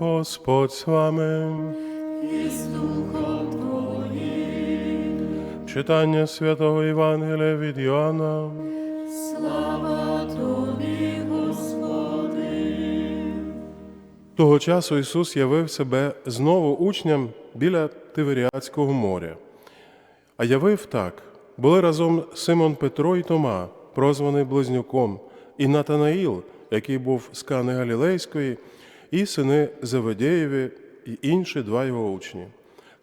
Господь з вами. і з духом Твоїм. Читання святого Євангелія від Йоанна. Слава Тобі, Господи. Того часу Ісус явив себе знову учням біля Тиверіадського моря. А явив так: були разом Симон Петро і Тома, прозваний Близнюком, і Натанаїл, який був з Кани Галілейської, і сини Заведєєві, і інші два його учні.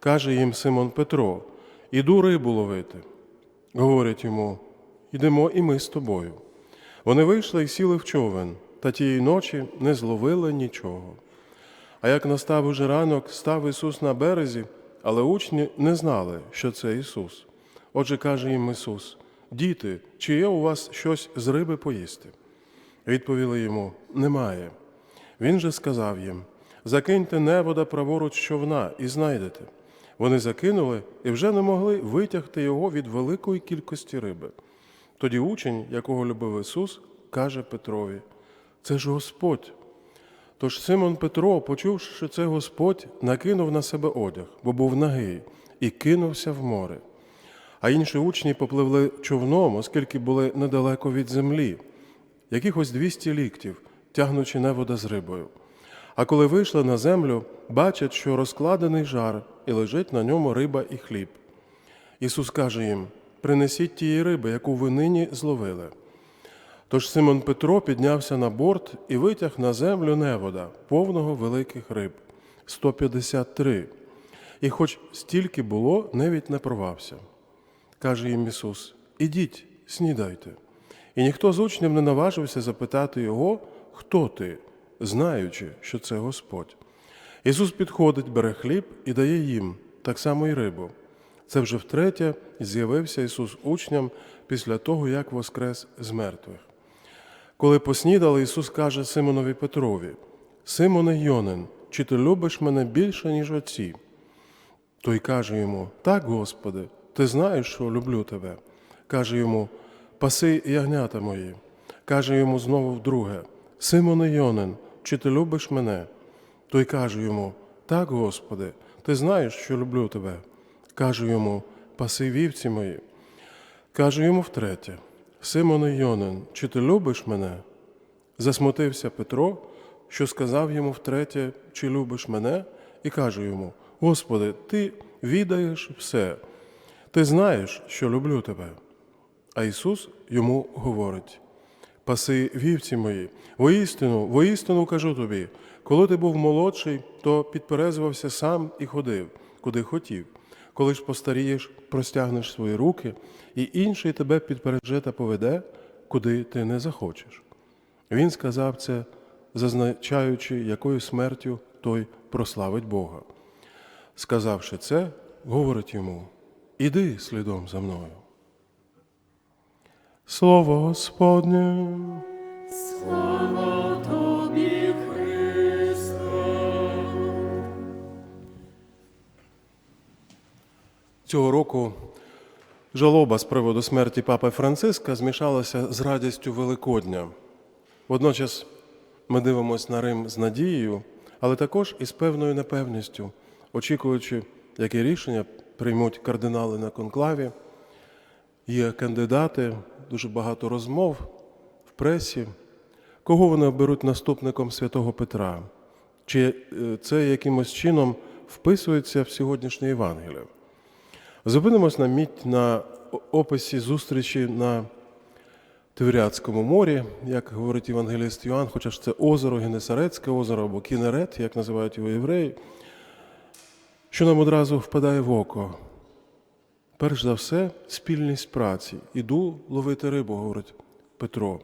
Каже їм Симон Петро: Іду рибу ловити. Говорять йому: Йдемо і ми з тобою. Вони вийшли і сіли в човен, та тієї ночі не зловили нічого. А як настав уже ранок, став Ісус на березі, але учні не знали, що це Ісус. Отже, каже їм Ісус: Діти, чи є у вас щось з риби поїсти? Відповіли йому: Немає. Він же сказав їм: Закиньте невода праворуч човна і знайдете. Вони закинули і вже не могли витягти його від великої кількості риби. Тоді учень, якого любив Ісус, каже Петрові: Це ж Господь. Тож Симон Петро, почувши, що це Господь, накинув на себе одяг, бо був нагий, і кинувся в море. А інші учні попливли човном, оскільки були недалеко від землі, якихось 200 ліктів, тягнучи невода з рибою. А коли вийшли на землю, бачать, що розкладений жар, і лежить на ньому риба і хліб. Ісус каже їм: принесіть тієї риби, яку ви нині зловили. Тож Симон Петро піднявся на борт і витяг на землю невода, повного великих риб 153. І хоч стільки було, навіть не порвався. Каже їм Ісус: Ідіть, снідайте. І ніхто з учнів не наважився запитати його, хто ти, знаючи, що це Господь. Ісус підходить, бере хліб і дає їм так само й рибу. Це вже втретє з'явився Ісус учням після того, як воскрес з мертвих. Коли поснідали, Ісус каже Симонові Петрові: Симоне Йонин, чи ти любиш мене більше, ніж оці? Той каже йому: Так, Господи, ти знаєш, що люблю тебе. Каже йому: Паси ягнята мої. Каже йому знову вдруге: Симоне Йонин, чи ти любиш мене? Той каже йому: Так, Господи, ти знаєш, що люблю тебе. Каже йому: Паси вівці мої. Каже йому втретє: Симоне Йонин, чи ти любиш мене? Засмутився Петро, що сказав йому втретє, чи любиш мене, і каже йому: Господи, ти відаєш все, ти знаєш, що люблю тебе. А Ісус йому говорить: Паси вівці мої, воістину, воістину кажу тобі, коли ти був молодший, то підперезувався сам і ходив, куди хотів. Коли ж постарієш, простягнеш свої руки, і інший тебе підпереже та поведе, куди ти не захочеш. Він сказав це, зазначаючи, якою смертю той прославить Бога. Сказавши це, говорить йому: Іди слідом за мною. Слово Господнє. Слава Тобі, Христе. Цього року жалоба з приводу смерті Папи Франциска змішалася з радістю Великодня. Водночас ми дивимося на Рим з надією, але також із певною непевністю, очікуючи, які рішення приймуть кардинали на конклаві. Є кандидати, дуже багато розмов в пресі. Кого вони оберуть наступником святого Петра? Чи е, це якимось чином вписується в сьогоднішнє Євангеліє? Зупинимось на мить на описі зустрічі на Тиврядському морі, як говорить євангеліст Йоанн, хоча ж це озеро, Генесарецьке озеро або Кінерет, як називають його євреї, що нам одразу впадає в око. Перш за все, спільність праці. Іду ловити рибу, говорить Петро.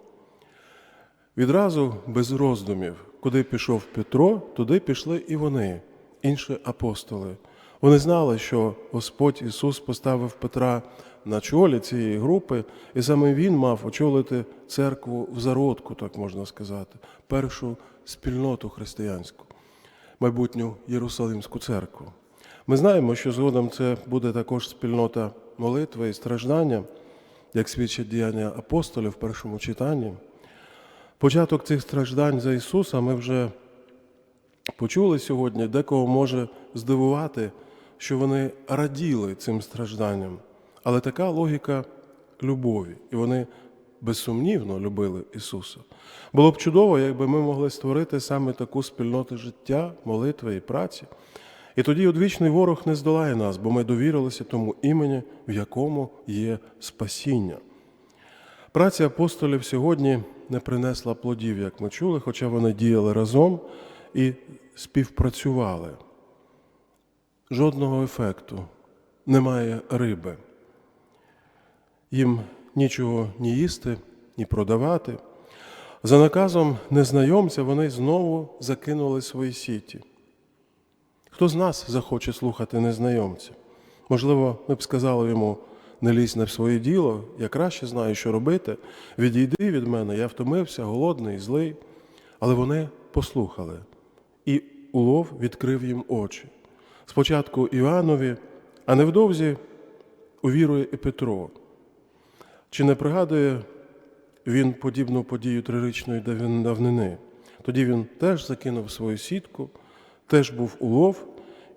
Відразу без роздумів, куди пішов Петро, туди пішли і вони, інші апостоли. Вони знали, що Господь Ісус поставив Петра на чолі цієї групи, і саме Він мав очолити церкву в зародку, так можна сказати, першу спільноту християнську, майбутню Єрусалимську церкву. Ми знаємо, що згодом це буде також спільнота молитви і страждання, як свідчать діяння апостолів в першому читанні. Початок цих страждань за Ісуса ми вже почули сьогодні, декого може здивувати, що вони раділи цим стражданням. Але така логіка любові, і вони безсумнівно любили Ісуса. Було б чудово, якби ми могли створити саме таку спільноту життя, молитви і праці. І тоді одвічний ворог не здолає нас, бо ми довірилися тому імені, в якому є спасіння. Праця апостолів сьогодні не принесла плодів, як ми чули, хоча вони діяли разом і співпрацювали. Жодного ефекту, немає риби. Їм нічого ні їсти, ні продавати. За наказом незнайомця вони знову закинули свої сіті. Хто з нас захоче слухати незнайомця? Можливо, ми б сказали йому, не лізь в своє діло, я краще знаю, що робити. Відійди від мене, я втомився, голодний, злий. Але вони послухали, і улов відкрив їм очі. Спочатку Іоаннові, а невдовзі увірує і Петро. Чи не пригадує він подібну подію трирічної давин- давнини? Тоді він теж закинув свою сітку, теж був улов,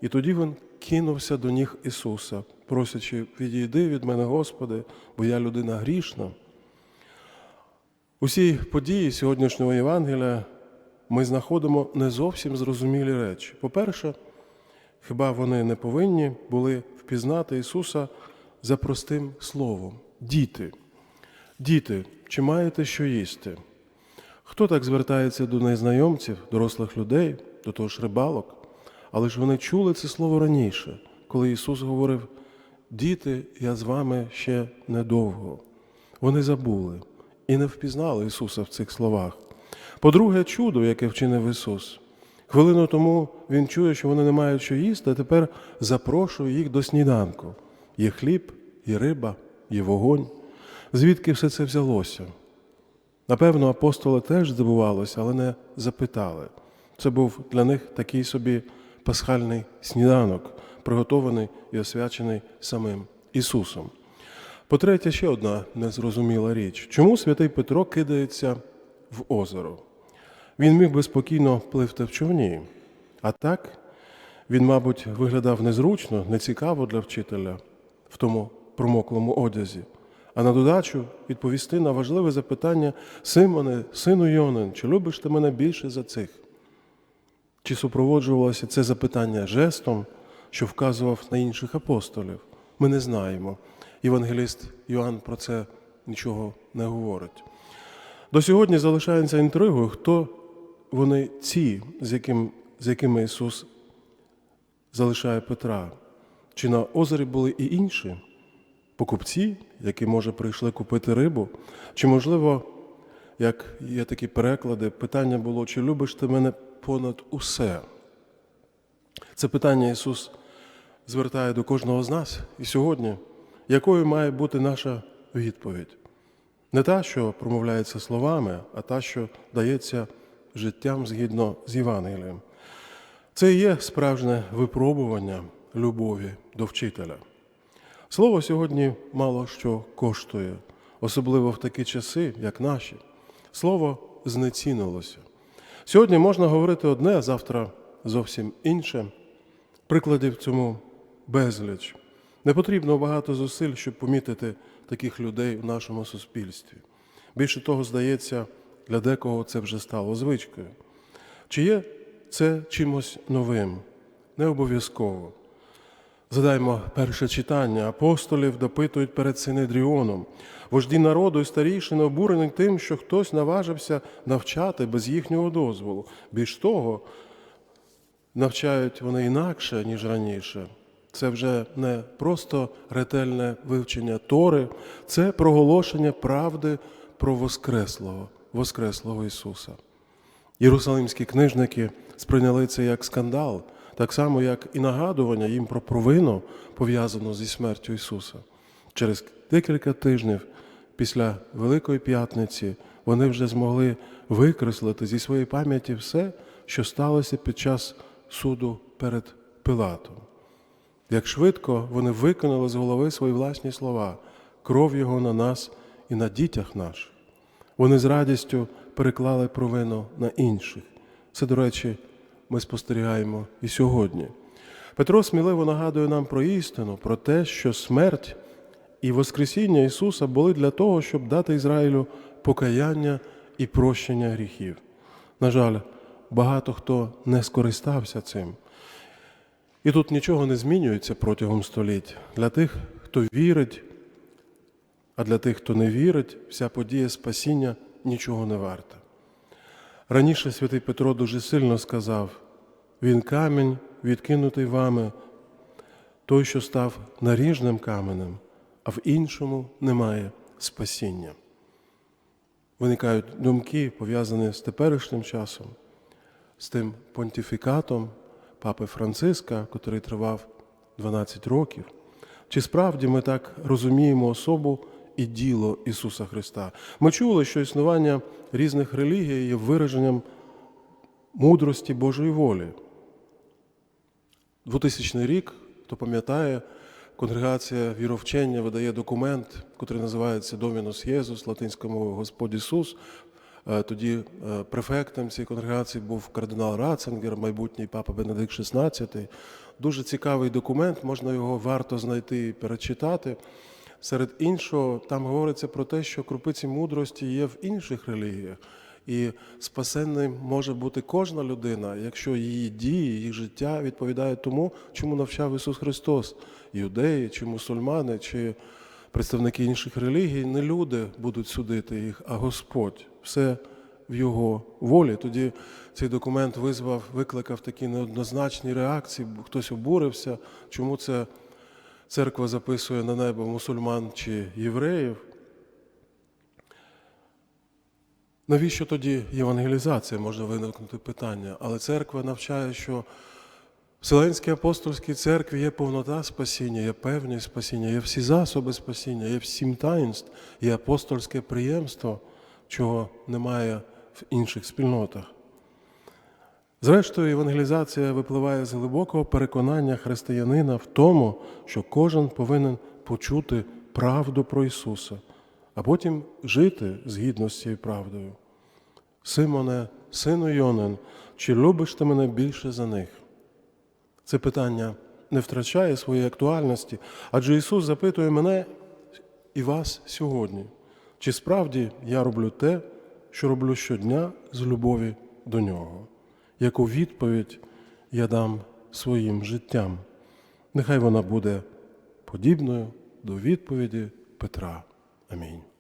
і тоді він кинувся до ніг Ісуса, просячи, відійди від мене, Господи, бо я людина грішна. Усі події сьогоднішнього Євангелія ми знаходимо не зовсім зрозумілі речі. По-перше, хіба вони не повинні були впізнати Ісуса за простим словом діти. Діти, чи маєте що їсти? Хто так звертається до незнайомців, дорослих людей, до того ж рибалок? Але ж вони чули це слово раніше, коли Ісус говорив: Діти, я з вами ще недовго. Вони забули і не впізнали Ісуса в цих словах. По-друге, чудо, яке вчинив Ісус. Хвилину тому Він чує, що вони не мають що їсти, а тепер запрошує їх до сніданку. Є хліб, є риба, є вогонь. Звідки все це взялося? Напевно, апостоли теж здивувалися, але не запитали. Це був для них такий собі пасхальний сніданок, приготований і освячений самим Ісусом. По-третє, ще одна незрозуміла річ. Чому святий Петро кидається в озеро? Він міг би спокійно пливти в човні, а так він, мабуть, виглядав незручно, нецікаво для вчителя в тому промоклому одязі. А на додачу відповісти на важливе запитання Симоне, сину Йонин, чи любиш ти мене більше за цих? Чи супроводжувалося це запитання жестом, що вказував на інших апостолів? Ми не знаємо. Євангеліст Йоанн про це нічого не говорить. До сьогодні залишається інтригою, хто вони ці, з, яким, з якими Ісус залишає Петра. Чи на озері були і інші покупці, які, може, прийшли купити рибу? Чи, можливо, як є такі переклади, питання було, чи любиш ти мене понад усе? Це питання Ісус звертає до кожного з нас і сьогодні, якою має бути наша відповідь? Не та, що промовляється словами, а та, що дається життям згідно з Євангелієм. Це і є справжнє випробування любові до вчителя. Слово сьогодні мало що коштує, особливо в такі часи, як наші. Слово знецінилося. Сьогодні можна говорити одне, а завтра зовсім інше. Прикладів цьому безліч. Не потрібно багато зусиль, щоб помітити таких людей в нашому суспільстві. Більше того, здається, для декого це вже стало звичкою. Чи є це чимось новим? Не обов'язково. Задаймо перше читання. Апостолів допитують перед Синедріоном. Вожді народу і старішини обурені тим, що хтось наважився навчати без їхнього дозволу. Більш того, навчають вони інакше, ніж раніше. Це вже не просто ретельне вивчення Тори, це проголошення правди про Воскреслого, Воскреслого Ісуса. Єрусалимські книжники сприйняли це як скандал, так само, як і нагадування їм про провину, пов'язану зі смертю Ісуса. Через декілька тижнів після Великої П'ятниці вони вже змогли викреслити зі своєї пам'яті все, що сталося під час суду перед Пилатом. Як швидко вони виконали з голови свої власні слова, кров Його на нас і на дітях наших. Вони з радістю переклали провину на інших. Це, до речі, ми спостерігаємо і сьогодні. Петро сміливо нагадує нам про істину, про те, що смерть і Воскресіння Ісуса були для того, щоб дати Ізраїлю покаяння і прощення гріхів. На жаль, багато хто не скористався цим. І тут нічого не змінюється протягом століть. Для тих, хто вірить, а для тих, хто не вірить, вся подія спасіння нічого не варта. Раніше святий Петро дуже сильно сказав: він камінь, відкинутий вами, той, що став наріжним каменем, а в іншому немає спасіння. Виникають думки, пов'язані з теперішнім часом, з тим понтифікатом папи Франциска, який тривав 12 років. Чи справді ми так розуміємо особу і діло Ісуса Христа? Ми чули, що існування різних релігій є вираженням мудрості Божої волі. 2000 рік, хто пам'ятає, конгрегація віровчення видає документ, який називається Домінус Єзус, латинською мовою Господь Ісус. Е, Тоді е, префектом цієї конгрегації був кардинал Ратцингер, майбутній папа Бенедикт XVI. Дуже цікавий документ, можна його варто знайти і перечитати. Серед іншого, там говориться про те, що крупиці мудрості є в інших релігіях. І спасенним може бути кожна людина, якщо її дії, її життя відповідають тому, чому навчав Ісус Христос. Юдеї чи мусульмани, чи представники інших релігій, не люди будуть судити їх, а Господь. Все в Його волі. Тоді цей документ визвав, викликав такі неоднозначні реакції. Хтось обурився, чому це церква записує на небо мусульман чи євреїв. Навіщо тоді євангелізація може виникнути питання? Але церква навчає, що в Вселенській апостольській церкві є повнота спасіння, є певність спасіння, є всі засоби спасіння, є сім таїнств, є апостольське приємство, чого немає в інших спільнотах. Зрештою, евангелізація випливає з глибокого переконання християнина в тому, що кожен повинен почути правду про Ісуса, а потім жити згідно з цією правдою. Симоне, сину Йонин, чи любиш ти мене більше за них? Це питання не втрачає своєї актуальності, адже Ісус запитує мене і вас сьогодні, чи справді я роблю те, що роблю щодня з любові до Нього, яку відповідь я дам своїм життям. Нехай вона буде подібною до відповіді Петра. Амінь.